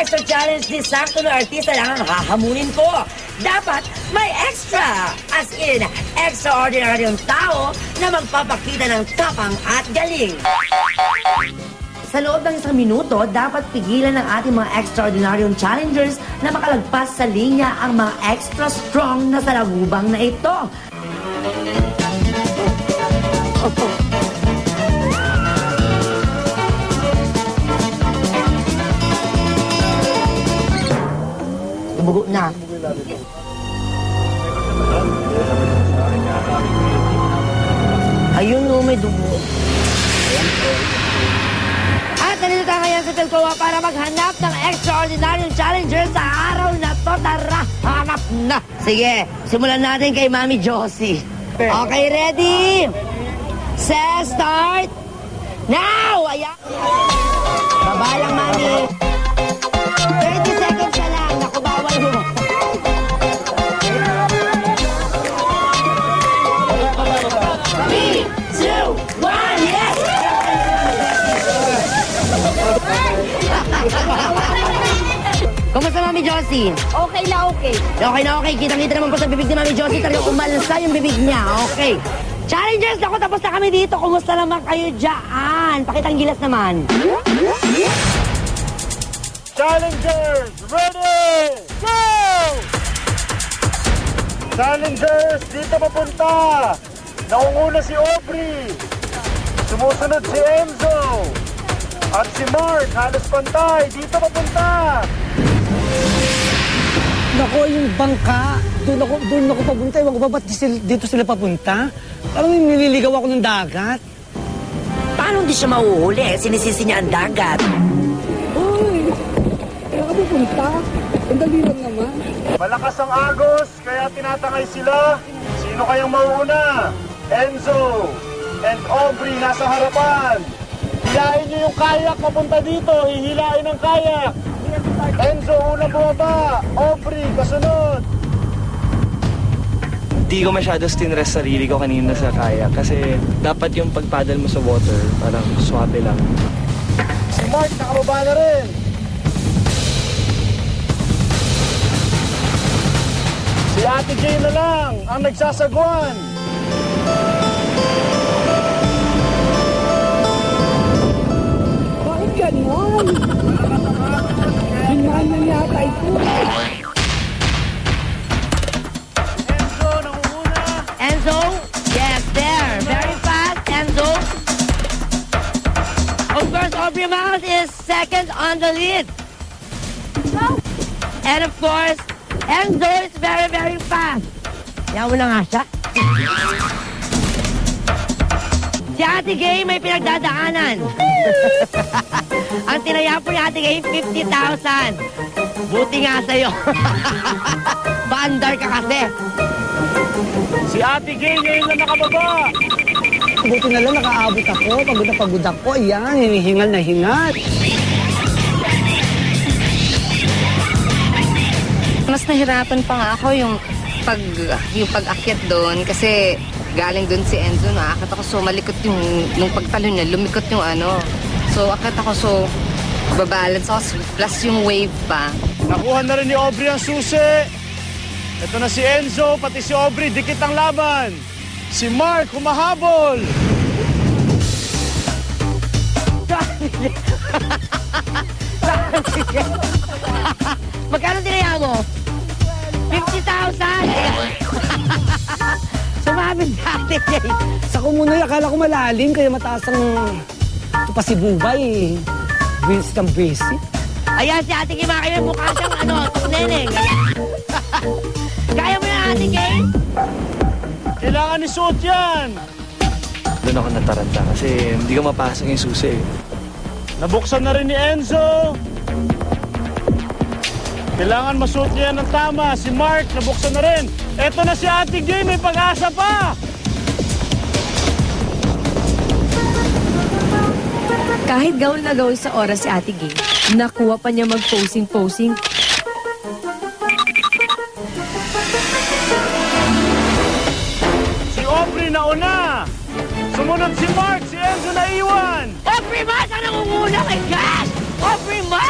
extra challenge ni sakto na artista lang ang hahamunin ko. Dapat may extra. As in, extraordinary yung tao na magpapakita ng tapang at galing. Sa loob ng isang minuto, dapat pigilan ng ating mga extraordinaryong challengers na makalagpas sa linya ang mga extra strong na salagubang na ito. Dugo na. Ayun no, may dugo. At nandito ngayon sa Telcoa para maghanap ng extraordinary challenger sa araw na to. Tara, hanap na. Sige, simulan natin kay Mami Josie. Okay, ready? Set, start. Now! Ayan. Baba lang, Mami. 30 Mami Josie? Okay na okay. Okay na okay. Kitang-kita naman po sa bibig ni Mami Josie. Talagang umalsa yung bibig niya. Okay. Challengers, ako tapos na kami dito. Kumusta naman kayo dyan? Pakitang gilas naman. Challengers, ready? Go! Challengers, dito papunta. Naunguna si Aubrey. Sumusunod si Enzo. At si Mark, halos pantay. Dito papunta. Nako, yung bangka, doon ako, doon ako papunta. Ewan ko ba, ba't di sila- dito sila papunta? Parang nililigaw ako ng dagat. Paano hindi siya mahuhuli? Sinisisi niya ang dagat. Uy, kaya ka pupunta? Ang dali lang naman. Malakas ang agos, kaya tinatangay sila. Sino kayang mauuna? Enzo and Aubrey nasa harapan. Hilain niyo yung kayak papunta dito. Hihilain ang kayak. Enzo, unang bumaba. Aubrey, kasunod. Di ko masyado stinress sarili ko kanina sa kaya kasi dapat yung pagpaddle mo sa water parang swabe lang. Si Mark, nakababa na rin. Si Ate Jay na lang ang nagsasagwan. Miles is second on the lead. And of course, Enzo is very, very fast. Mo na nga siya. Si Ate Gay may pinagdadaanan. Ang tinaya po ni Ate Gay, 50,000. Buti nga sa'yo. Bandar ka kasi. Si Ate Gay ngayon na nakababa. Buti na lang nakaabot ako. Pagod na pagod ako. Ayan, hinihingal na hingal. Mas nahirapan pa nga ako yung pag yung pag-akyat doon kasi galing doon si Enzo nakakit ako so malikot yung nung pagtalon niya lumikot yung ano so akit ako so babalance ako plus yung wave pa Nakuha na rin ni Aubrey ang susi. Ito na si Enzo, pati si Aubrey, dikit ang laban. Si Mark, humahabol. Magkano tinaya mo? 50,000! Sumabit dati Jay. Sa kumunay, akala ko malalim, kaya mataas ang... Ito pa si Bubay, eh. Buwis kang buwisi. Ayan si Ate Kim, mukha siyang ano, neneng. Kaya mo yan, Ate Kim? Kailangan isuot yan. Doon ako nataranta kasi hindi ko mapasok yung susi. eh. Nabuksan na rin ni Enzo. Kailangan masuot niya yan ng tama. Si Mark, nabuksan na rin. Eto na si Ate Gay, may pag-asa pa. Kahit gawin na gawin sa oras si Ate Gay, nakuha pa niya mag-posing-posing. Nasunod si Mark, si Enzo naiwan! Every month, ang nangunguna kay Cash! Every month!